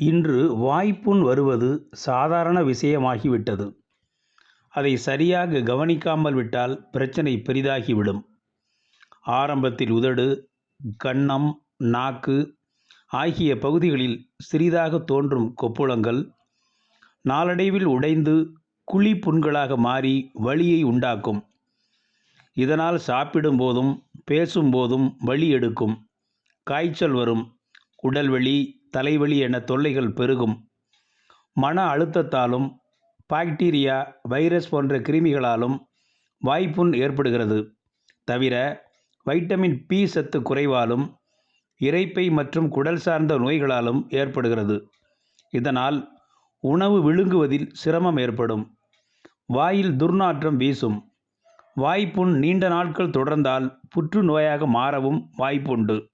இன்று வாய்ப்புண் வருவது சாதாரண விஷயமாகிவிட்டது. அதை சரியாக கவனிக்காமல் விட்டால் பிரச்சனை பெரிதாகிவிடும். ஆரம்பத்தில் உதடு கன்னம் நாக்கு ஆகிய பகுதிகளில் சிறிதாக தோன்றும் கொப்புளங்கள் நாளடைவில் உடைந்து குழி புண்களாக மாறி வலியை உண்டாக்கும். இதனால் சாப்பிடும்போதும் பேசும்போதும் வலி எடுக்கும். காய்ச்சல் வரும் உடல்வலி தலைவலி என தொல்லைகள் பெருகும். மன அழுத்தத்தாலும் பாக்டீரியா வைரஸ் போன்ற கிருமிகளாலும் வாய்ப்புண் ஏற்படுகிறது. தவிர வைட்டமின் பி சத்து குறைவாலும் இரைப்பை மற்றும் குடல் சார்ந்த நோய்களாலும் ஏற்படுகிறது. இதனால் உணவு விழுங்குவதில் சிரமம் ஏற்படும். வாயில் துர்நாற்றம் வீசும். வாய்ப்புண் நீண்ட நாட்கள் தொடர்ந்தால் புற்றுநோயாக மாறவும் வாய்ப்புண்டு.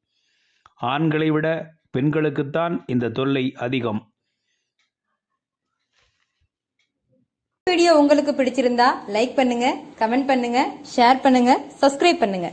ஆண்களை விட பெண்களுக்குத்தான் இந்த தொல்லை அதிகம். வீடியோ உங்களுக்கு பிடிச்சிருந்தா லைக் பண்ணுங்க கமெண்ட் பண்ணுங்க ஷேர் பண்ணுங்க சப்ஸ்கிரைப் பண்ணுங்க.